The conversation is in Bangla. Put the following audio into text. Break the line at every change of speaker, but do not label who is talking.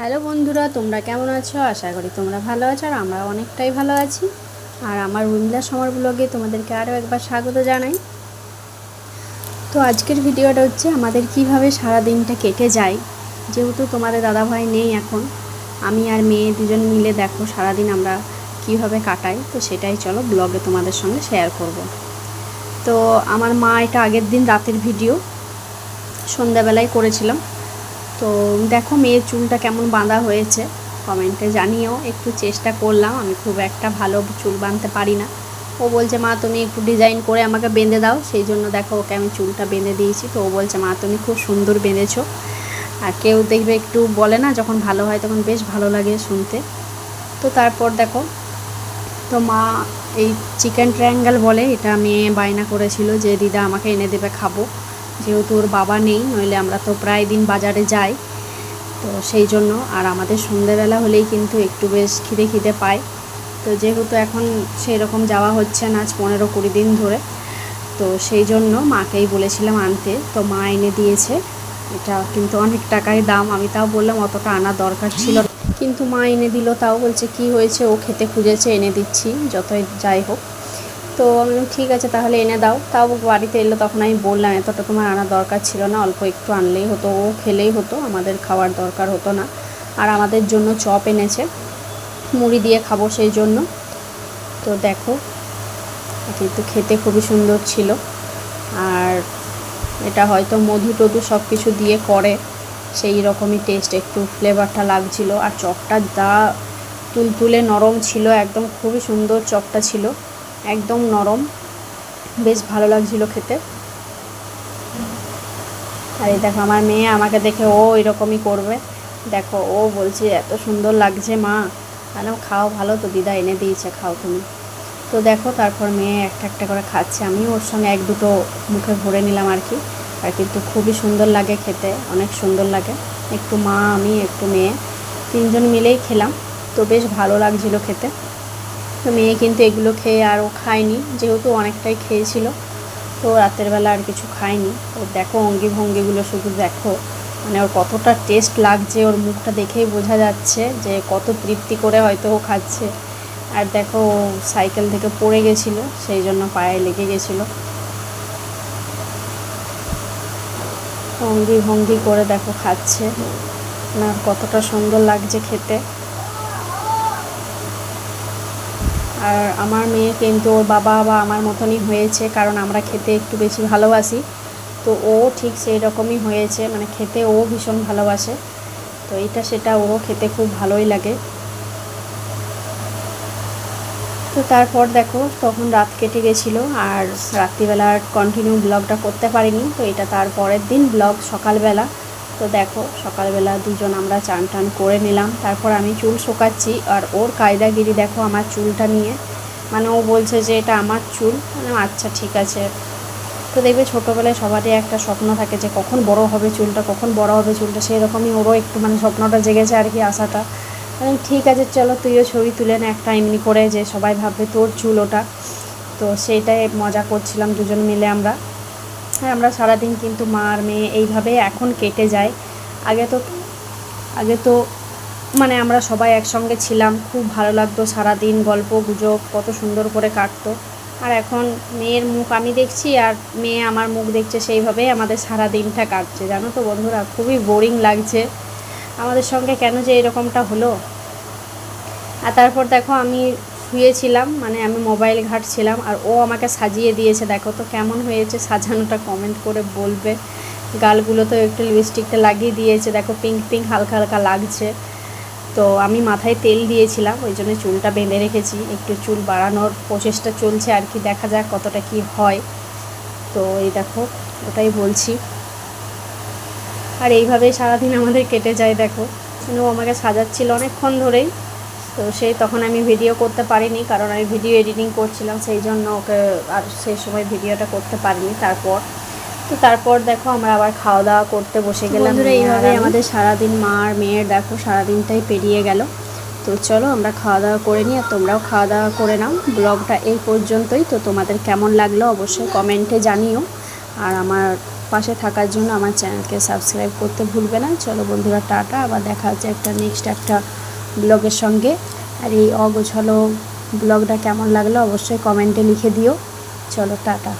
হ্যালো বন্ধুরা, তোমরা কেমন আছো? আশা করি তোমরা ভালো আছো আর আমরা অনেকটাই ভালো আছি। আর আমার উর্মিলা সমর ব্লগে তোমাদেরকে আরও একবার স্বাগত জানাই। তো আজকের ভিডিওটা হচ্ছে আমাদের কীভাবে সারা দিনটা কেটে যায়। যেহেতু তোমাদের দাদাভাই নেই এখন, আমি আর মেয়ে দুজন মিলে দেখো সারাদিন আমরা কীভাবে কাটাই। তো সেটাই চলো ব্লগে তোমাদের সঙ্গে শেয়ার করব। তো আমার মা এটা আগের দিন রাতের ভিডিও, সন্ধ্যাবেলায় করেছিলাম। তো দেখো মেয়ের চুলটা কেমন বাঁধা হয়েছে। কমেন্টে জানিও, একটু চেষ্টা করলাম, আমি খুব একটা ভালো চুল বাঁধতে পারি না। ও বলছে, মা, তুমি একটু ডিজাইন করে আমাকে বেঁধে দাও। সেই জন্য দেখো, ওকে আমি চুলটা বেঁধে দিয়েছি। তো ও বলছে, মা, তুমি খুব সুন্দর বেঁধেছো। আর কেউ দেখবে একটু বলে না, যখন ভালো হয় তখন বেশ ভালো লাগে শুনতে। তো তারপর দেখো, তো মা, এই চিকেন ট্রায়াঙ্গেল বলে, এটা মেয়ে বায়না করেছিল যে, দিদা, আমাকে এনে দেবে, খাব। যেহেতু ওর বাবা নেই, নইলে আমরা তো প্রায় দিন বাজারে যাই। তো সেই জন্য আর আমাদের সন্ধেবেলা হলেই কিন্তু একটু বেশ খিদে খিদে পায়। তো যেহেতু এখন সেই রকম যাওয়া হচ্ছে না আজ পনেরো কুড়ি দিন ধরে, তো সেই জন্য মাকেই বলেছিলাম আনতে। তো মা এনে দিয়েছে। এটা কিন্তু অনেক টাকাই দাম, আমি তাও বললাম অতটা আনা দরকার ছিল কিন্তু মা এনে দিল, তাও বলছে কি হয়েছে, ও খেতে খুঁজেছে, এনে দিচ্ছি, যতই যাই হোক। তো আমি ঠিক আছে, তাহলে এনে দাও। তাও বাড়িতে এলো, তখন আমি বললাম, এতটা তোমার আনা দরকার ছিল না, অল্প একটু আনলেই হতো, ও খেলেই হতো, আমাদের খাওয়ার দরকার হতো না। আর আমাদের জন্য চপ এনেছে, মুড়ি দিয়ে খাব সেই জন্য। তো দেখো কিন্তু খেতে খুবই সুন্দর ছিল। আর এটা হয়তো মধু টধু সব কিছু দিয়ে করে, সেই রকমই টেস্ট একটু ফ্লেভারটা লাগছিল। আর চপটা যা তুলতুলে নরম ছিল, একদম খুবই সুন্দর চপটা ছিল। একদম নরম। বেশ ভালো লাগছিল খেতে। আর এই দেখো, আমার মেয়ে আমাকে দেখে ও এরকমই করবে। দেখো, ও বলছে, এত সুন্দর লাগছে মা। আরে খাও, ভালো তো দিদা এনে দিয়েছে, খাও তুমি। তো দেখো, তারপর মেয়ে একটা একটা করে খাচ্ছে। আমি ওর সঙ্গে এক দুটো মুখে ভরে নিলাম আর কি। আর কিন্তু খুবই সুন্দর লাগে খেতে, অনেক সুন্দর লাগে। একটু মা, আমি, একটু মেয়ে। তিনজন মিলেই খেলাম। তো বেশ ভালো লাগছিল খেতে। তো মেয়ে কিন্তু এগুলো খেয়ে আর ও খায়নি, যেহেতু অনেকটাই খেয়েছিল, তো রাতের বেলা আর কিছু খায়নি। ও দেখো অঙ্গি ভঙ্গিগুলো শুধু দেখো মানে ওর কতটা টেস্ট লাগছে, ওর মুখটা দেখেই বোঝা যাচ্ছে যে কত তৃপ্তি করে হয়তো ও খাচ্ছে। আর দেখো ও সাইকেল থেকে পড়ে গেছিল, সেই জন্য পায়ে লেগে গেছিল। অঙ্গি ভঙ্গি করে দেখো খাচ্ছে, না কতটা সুন্দর লাগছে খেতে। আর আমার মেয়ে কিন্তু ওর বাবা বা আমার মতনই হয়েছে, কারণ আমরা খেতে একটু বেশি ভালোবাসি। তো ও ঠিক সেই রকমই হয়েছে মানে খেতে ও ভীষণ ভালোবাসে। তো এটা সেটা ওরও খেতে খুব ভালোই লাগে। তো তারপর দেখো, তখন রাত কেটে গেছিল আর রাত্রিবেলা আর কন্টিনিউ ব্লগটা করতে পারিনি। তো এটা তার পরের দিন ব্লগ সকালবেলা। তো দেখো, সকালবেলা দুজন আমরা চান টান করে নিলাম। তারপর আমি চুল শোকাচ্ছি আর ওর কায়দাগিরি দেখো আমার চুলটা নিয়ে। মানে ও বলছে যে, এটা আমার চুল। মানে আচ্ছা ঠিক আছে। তো দেখবে ছোটোবেলায় সবারই একটা স্বপ্ন থাকে যে, কখন বড় হবে চুলটা, কখন বড় হবে চুলটা? সেই রকমই ওরও একটু মানে স্বপ্নটা জেগেছে আর কি আশাটা। আমি ঠিক আছে, চলো তুইও ছবি তুলে না একটা এমনি করে যে, সবাই ভাববে তোর চুল ওটা। তো সেইটাই মজা করছিলাম দুজন মিলে আমরা। আমরা সারাদিন কিন্তু মা আর মেয়ে এইভাবে এখন কেটে যায়। আগে তো আগে তো মানে আমরা সবাই একসঙ্গে ছিলাম, খুব ভালো লাগতো সারাদিন গল্প, গুজব, কত সুন্দর করে কাটতো। আর এখন মেয়ের মুখ আমি দেখছি আর মেয়ে আমার মুখ দেখছে সেইভাবেই আমাদের সারা দিনটা কাটছে। জানো তো বন্ধুরা, খুবই বোরিং লাগছে। আমাদের সঙ্গে কেন যে এরকমটা হলো? আর তারপর দেখো আমি শুয়েছিলাম মানে আমি মোবাইল ঘাটছিলাম আর ও আমাকে সাজিয়ে দিয়েছে, দেখো তো কেমন হয়েছে, সাজানোটা কমেন্ট করে বলবে। গালগুলো তো একটু লিপস্টিকটা লাগিয়ে দিয়েছে, দেখো পিঙ্ক পিঙ্ক হালকা হালকা লাগছে। তো আমি মাথায় তেল দিয়েছিলাম, ওই জন্য চুলটা বেঁধে রেখেছি, একটু চুল বাড়ানোর প্রচেষ্টা চলছে আর কি, দেখা যাক কতটা কি হয়। তো এই দেখো, ওটাই বলছি। আর এইভাবেই সারাদিন আমাদের কেটে যায়, দেখো। মানে ও আমাকে সাজাচ্ছিল অনেকক্ষণ ধরেই। তো সেই তখন আমি ভিডিও করতে পারিনি কারণ আমি ভিডিও এডিটিং করছিলাম সেই জন্য ওকে আর সেই সময় ভিডিওটা করতে পারিনি তারপর। তো তারপর দেখো আমরা আবার খাওয়া দাওয়া করতে বসে গেলাম
এইভাবে
আমাদের সারাদিন মা আর মেয়ের দেখো সারাদিনটাই পেরিয়ে গেল। তো চলো আমরা খাওয়া দাওয়া করে নিই আর তোমরাও খাওয়া দাওয়া করে নাও। ব্লগটা এই পর্যন্তই। তো তোমাদের কেমন লাগল অবশ্যই কমেন্টে জানিও। আর আমার পাশে থাকার জন্য আমার চ্যানেলকে সাবস্ক্রাইব করতে ভুলবে না। চলো বন্ধুরা টাটা। আবার দেখা হচ্ছে একটা নেক্সট একটা ব্লগের সঙ্গে। আর এই অগোছালো ব্লগটা কেমন লাগল অবশ্যই কমেন্টে লিখে দিও। চলো টাটা।